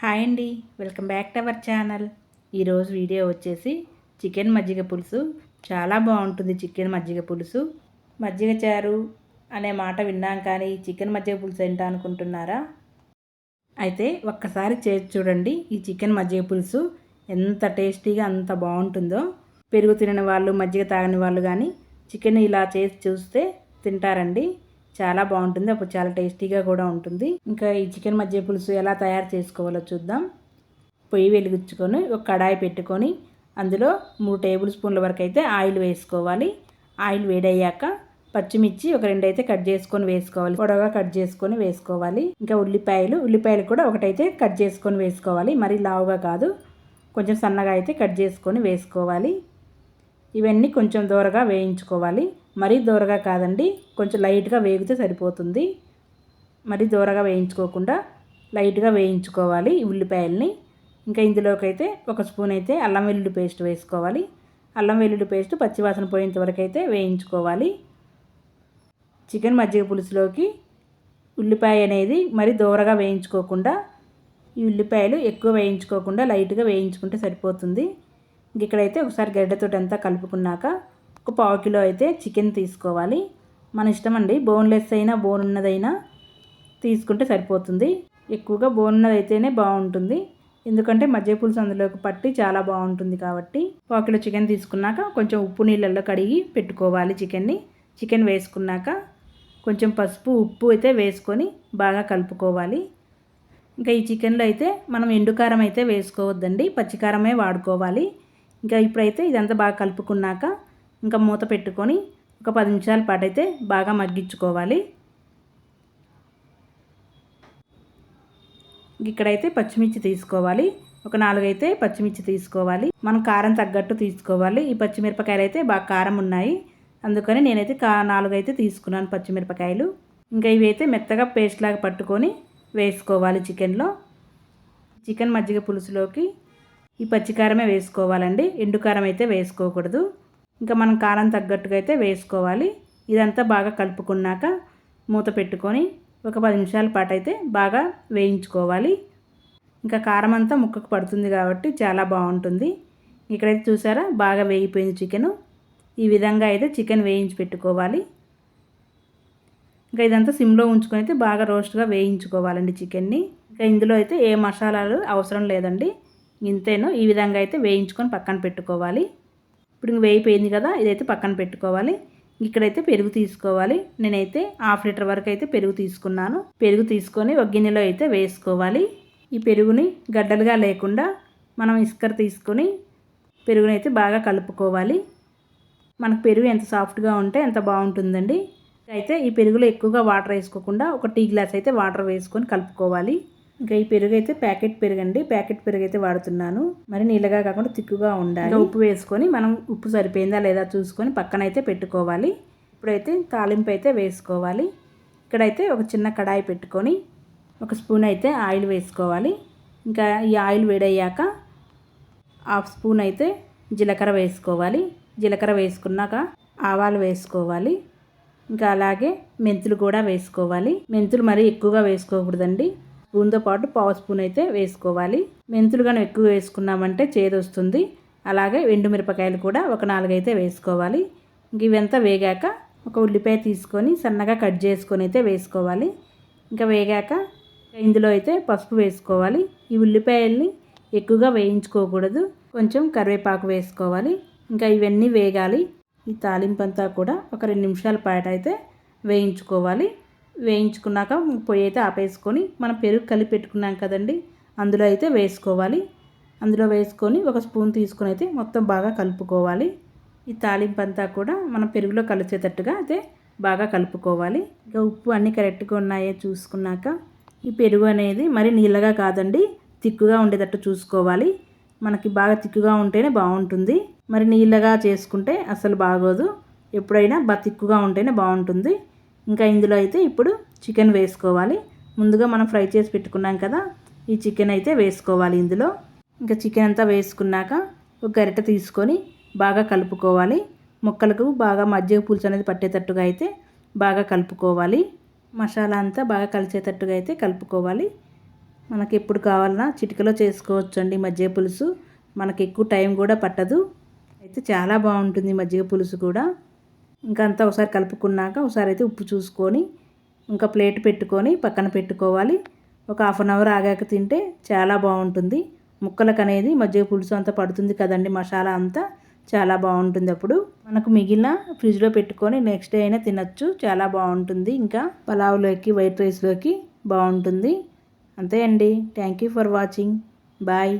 Hi అండి welcome back to our channel. ఈరోజు video వచ్చేసి చికెన్ మజ్జిగ పులుసు. చాలా బాగుంటుంది చికెన్ మజ్జిగ పులుసు. మజ్జిగ చారు అనే మాట విన్నాం కానీ చికెన్ మజ్జిగ పులుసు ఏంటా అనుకుంటున్నారా? అయితే ఒక్కసారి చేసి చూడండి ఈ చికెన్ మజ్జిగ పులుసు ఎంత టేస్టీగా అంత బాగుంటుందో. పెరుగు తినని వాళ్ళు మజ్జిగ తాగని వాళ్ళు కానీ చికెన్ ఇలా చేసి చూస్తే తింటారండి. చాలా బాగుంటుంది. అప్పుడు చాలా టేస్టీగా కూడా ఉంటుంది. ఇంకా ఈ చికెన్ మజ్జిగ పులుసు ఎలా తయారు చేసుకోవాలో చూద్దాం. పొయ్యి వెలిగించుకొని ఒక కడాయి పెట్టుకొని అందులో మూడు టేబుల్ స్పూన్ల వరకు అయితే ఆయిల్ వేసుకోవాలి. ఆయిల్ వేడయ్యాక పచ్చిమిర్చి ఒక రెండు అయితే కట్ చేసుకొని వేసుకోవాలి. పొడవుగా కట్ చేసుకొని వేసుకోవాలి. ఇంకా ఉల్లిపాయలు ఉల్లిపాయలు కూడా ఒకటైతే కట్ చేసుకొని వేసుకోవాలి. మరీ లావుగా కాదు. కొంచెం సన్నగా అయితే కట్ చేసుకొని వేసుకోవాలి. ఇవన్నీ కొంచెం దూరగా వేయించుకోవాలి. మరీ దూరగా కాదండి కొంచెం లైట్గా వేగితే సరిపోతుంది. మరీ దూరగా వేయించుకోకుండా లైట్గా వేయించుకోవాలి ఉల్లిపాయల్ని. ఇంకా ఇందులోకి అయితే ఒక స్పూన్ అయితే అల్లం వెల్లుల్లి పేస్ట్ వేసుకోవాలి. అల్లం వెల్లుల్లి పేస్ట్ పచ్చివాసన పోయేంత వరకు అయితే వేయించుకోవాలి. చికెన్ మజ్జిగ పులుసులోకి ఉల్లిపాయ అనేది మరి దూరగా వేయించుకోకుండా ఈ ఉల్లిపాయలు ఎక్కువ వేయించుకోకుండా లైట్గా వేయించుకుంటే సరిపోతుంది. ఇంక ఇక్కడైతే ఒకసారి గడ్డతోటి అంతా కలుపుకున్నాక ఒక పావు కిలో అయితే చికెన్ తీసుకోవాలి. మన ఇష్టం అండి. బోన్లెస్ అయినా బోన్ ఉన్నదైనా తీసుకుంటే సరిపోతుంది. ఎక్కువగా బోన్ ఉన్నదైతేనే అయితేనే బాగుంటుంది. ఎందుకంటే మధ్య పులుసు అందులోకి పట్టి చాలా బాగుంటుంది కాబట్టి పావు కిలో చికెన్ తీసుకున్నాక కొంచెం ఉప్పు నీళ్ళల్లో కడిగి పెట్టుకోవాలి చికెన్ని. చికెన్ వేసుకున్నాక కొంచెం పసుపు ఉప్పు అయితే వేసుకొని బాగా కలుపుకోవాలి. ఇంకా ఈ చికెన్లో అయితే మనం ఎండుకారం అయితే వేసుకోవద్దండి. పచ్చికారమే వాడుకోవాలి. ఇంకా ఇప్పుడైతే ఇదంతా బాగా కలుపుకున్నాక ఇంకా మూత పెట్టుకొని ఒక పది నిమిషాల పాటు అయితే బాగా మగ్గించుకోవాలి. ఇక్కడైతే పచ్చిమిర్చి తీసుకోవాలి. ఒక నాలుగైతే పచ్చిమిర్చి తీసుకోవాలి. మనం కారం తగ్గట్టు తీసుకోవాలి. ఈ పచ్చిమిరపకాయలు అయితే బాగా కారం ఉన్నాయి. అందుకని నేనైతే కా నాలుగైతే తీసుకున్నాను పచ్చిమిరపకాయలు. ఇంకా ఇవి అయితే మెత్తగా పేస్ట్ లాగా పట్టుకొని వేసుకోవాలి చికెన్లో. చికెన్ మజ్జిగ పులుసులోకి ఈ పచ్చికారమే వేసుకోవాలండి. ఎండుకారం అయితే వేసుకోకూడదు. ఇంకా మనం కారం తగ్గట్టుగా అయితే వేసుకోవాలి. ఇదంతా బాగా కలుపుకున్నాక మూత పెట్టుకొని ఒక పది నిమిషాల పాటు అయితే బాగా వేయించుకోవాలి. ఇంకా కారం అంతా ముక్కకు పడుతుంది కాబట్టి చాలా బాగుంటుంది. ఇక్కడైతే చూసారా? బాగా వేగిపోయింది చికెను. ఈ విధంగా అయితే చికెన్ వేయించి పెట్టుకోవాలి. ఇంకా ఇదంతా సిమ్లో ఉంచుకొని అయితే బాగా రోస్ట్గా వేయించుకోవాలండి చికెన్ని. ఇంకా ఇందులో అయితే ఏ మసాలాలు అవసరం లేదండి. ఇంతేనో. ఈ విధంగా అయితే వేయించుకొని పక్కన పెట్టుకోవాలి. ఇప్పుడు ఇంక వేయిపోయింది కదా ఇదైతే పక్కన పెట్టుకోవాలి. ఇక్కడైతే పెరుగు తీసుకోవాలి. నేనైతే హాఫ్ లీటర్ వరకు అయితే పెరుగు తీసుకున్నాను. పెరుగు తీసుకొని ఒక గిన్నెలో అయితే వేసుకోవాలి. ఈ పెరుగుని గడ్డలుగా లేకుండా మనం ఇసుకర తీసుకొని పెరుగునైతే బాగా కలుపుకోవాలి. మనకు పెరుగు ఎంత సాఫ్ట్గా ఉంటే ఎంత బాగుంటుందండి. అయితే ఈ పెరుగులో ఎక్కువగా వాటర్ వేసుకోకుండా ఒక టీ గ్లాస్ అయితే వాటర్ వేసుకొని కలుపుకోవాలి. ఇంకా ఈ పెరుగు అయితే ప్యాకెట్ పెరుగు అండి ప్యాకెట్ పెరుగు అయితే వాడుతున్నాను. మరి నీళ్ళగా కాకుండా తిక్కుగా ఉండాలి. ఉప్పు వేసుకొని మనం ఉప్పు సరిపోయిందా లేదా చూసుకొని పక్కన అయితే పెట్టుకోవాలి. ఇప్పుడైతే తాలింపు అయితే వేసుకోవాలి. ఇక్కడైతే ఒక చిన్న కడాయి పెట్టుకొని ఒక స్పూన్ అయితే ఆయిల్ వేసుకోవాలి. ఇంకా ఈ ఆయిల్ వేడయ్యాక హాఫ్ స్పూన్ అయితే జీలకర్ర వేసుకోవాలి. జీలకర్ర వేసుకున్నాక ఆవాలు వేసుకోవాలి. ఇంకా అలాగే మెంతులు కూడా వేసుకోవాలి. మెంతులు మరీ ఎక్కువగా వేసుకోకూడదండి. స్పూన్తో పాటు పావు స్పూన్ అయితే వేసుకోవాలి. మెంతులు కానీ ఎక్కువ వేసుకున్నామంటే చేదు వస్తుంది అలాగే ఎండుమిరపకాయలు కూడా ఒక నాలుగైతే వేసుకోవాలి. ఇంక ఇవంతా వేగాక ఒక ఉల్లిపాయ తీసుకొని సన్నగా కట్ చేసుకొని అయితే వేసుకోవాలి. ఇంకా వేగాక ఇందులో అయితే పసుపు వేసుకోవాలి. ఈ ఉల్లిపాయల్ని ఎక్కువగా వేయించుకోకూడదు. కొంచెం కరివేపాకు వేసుకోవాలి. ఇంకా ఇవన్నీ వేగాలి. ఈ తాలింపు అంతా కూడా ఒక రెండు నిమిషాల పాటు అయితే వేయించుకోవాలి. వేయించుకున్నాక పొయ్యి అయితే ఆపేసుకొని మనం పెరుగు కలిపి పెట్టుకున్నాం కదండి అందులో అయితే వేసుకోవాలి. అందులో వేసుకొని ఒక స్పూన్ తీసుకొని అయితే మొత్తం బాగా కలుపుకోవాలి. ఈ తాలింపు అంతా కూడా మనం పెరుగులో కలిసేటట్టుగా అయితే బాగా కలుపుకోవాలి. ఇంకా ఉప్పు అన్నీ కరెక్ట్గా ఉన్నాయో చూసుకున్నాక ఈ పెరుగు అనేది మరి నీళ్ళగా కాదండి తిక్కుగా ఉండేటట్టు చూసుకోవాలి. మనకి బాగా తిక్కుగా ఉంటేనే బాగుంటుంది. మరి నీళ్ళగా చేసుకుంటే అసలు బాగోదు. ఎప్పుడైనా బాగా తిక్కుగా ఉంటేనే బాగుంటుంది. ఇంకా ఇందులో అయితే ఇప్పుడు చికెన్ వేసుకోవాలి. ముందుగా మనం ఫ్రై చేసి పెట్టుకున్నాం కదా ఈ చికెన్ అయితే వేసుకోవాలి ఇందులో. ఇంకా చికెన్ అంతా వేసుకున్నాక ఒక గరిట తీసుకొని బాగా కలుపుకోవాలి. ముక్కలకు బాగా మజ్జిగ పులుసు అనేది పట్టేటట్టుగా అయితే బాగా కలుపుకోవాలి. మసాలా అంతా బాగా కలిసేటట్టుగా అయితే కలుపుకోవాలి. మనకి ఎప్పుడు కావాలన్నా చిటికలో చేసుకోవచ్చు అండి మజ్జిగ పులుసు. మనకి ఎక్కువ టైం కూడా పట్టదు. అయితే చాలా బాగుంటుంది మజ్జిగ పులుసు కూడా. ఇంకంతా ఒకసారి కలుపుకున్నాక ఒకసారి అయితే ఉప్పు చూసుకొని ఇంకా ప్లేట్ పెట్టుకొని పక్కన పెట్టుకోవాలి. ఒక హాఫ్ అన్ అవర్ ఆగాక తింటే చాలా బాగుంటుంది. ముక్కలకు అనేది మజ్జిగ పులుసు అంతా పడుతుంది కదండి మసాలా అంతా చాలా బాగుంటుంది అప్పుడు. మనకు మిగిలిన ఫ్రిడ్జ్లో పెట్టుకొని నెక్స్ట్ డే అయినా తినచ్చు చాలా బాగుంటుంది. ఇంకా పలావ్లోకి వైట్ రైస్లోకి బాగుంటుంది. అంతే అండి. Thank you for watching. Bye.